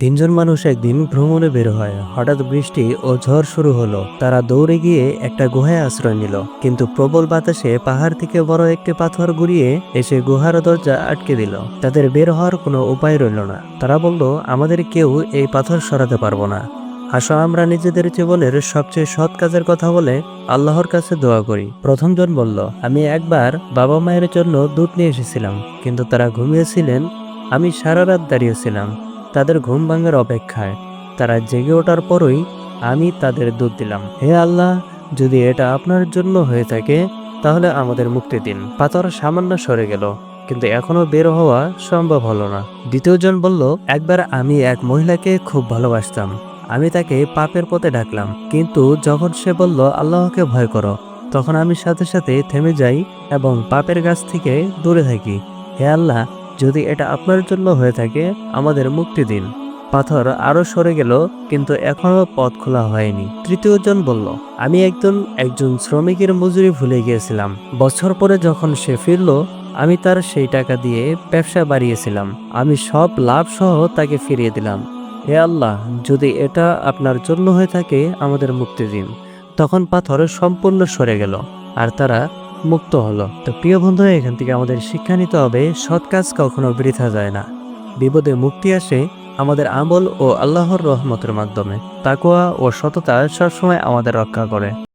তিনজন মানুষ একদিন ভ্রমণে বের হয়। হঠাৎ বৃষ্টি ও ঝড় শুরু হলো। তারা দৌড়ে গিয়ে একটা গুহায় আশ্রয় নিল। কিন্তু প্রবল বাতাসে পাহাড় থেকে বড় একটি পাথর গুড়িয়ে এসে গুহার দরজা আটকে দিল। তাদের বের হওয়ার কোনো উপায় রইল না। তারা বলল, আমাদের কেউ এই পাথর সরাতে পারব না। আসো, আমরা নিজেদের জীবনের সবচেয়ে সৎ কাজের কথা বলে আল্লাহর কাছে দোয়া করি। প্রথমজন বলল, আমি একবার বাবা মায়ের জন্য দুধ নিয়ে এসেছিলাম, কিন্তু তারা ঘুমিয়েছিলেন। আমি সারা রাত দাঁড়িয়েছিলাম তাদের ঘুম ভাঙার অপেক্ষায়। তারা জেগে ওঠার পরই আমি তাদের দুধ দিলাম। হে আল্লাহ, যদি এটা আপনার জন্য হয়ে থাকে, তাহলে আমাদের মুক্তি দিন। পাথর সামান্য সরে গেল, কিন্তু এখনও বের হওয়া সম্ভব হলো না। দ্বিতীয়জন বলল, একবার আমি এক মহিলাকে খুব ভালোবাসতাম। আমি তাকে পাপের পথে ডাকলাম। কিন্তু যখন সে বলল, আল্লাহকে ভয় করো তখন আমি সাথে সাথে থেমে যাই এবং পাপের গাছ থেকে দূরে থাকি। হে আল্লাহ যদি এটা আপনার জন্য হয়ে থাকে, আমাদের মুক্তি দিন। পাথর আরও সরে গেল, কিন্তু এখনও পথ খোলা হয়নি। তৃতীয়জন বলল, আমি একজন একজন শ্রমিকের মজুরি ভুলে গিয়েছিলাম। বছর পরে যখন সে ফিরল, আমি তার সেই টাকা দিয়ে ব্যবসা বাড়িয়েছিলাম। আমি সব লাভ সহ তাকে ফিরিয়ে দিলাম। হে আল্লাহ, যদি এটা আপনার জন্য হয়ে থাকে, আমাদের মুক্তি দিন। তখন পাথর সম্পূর্ণ সরে গেল, আর তারা মুক্ত হলো। তো প্রিয় বন্ধু, এখান থেকে আমাদের শিক্ষা নিতে হবে, সৎ কাজ কখনো বৃথা যায় না। বিপদে মুক্তি আসে আমাদের আমল ও আল্লাহর রহমতের মাধ্যমে। তাকুয়া ও সততা সবসময় আমাদের রক্ষা করে।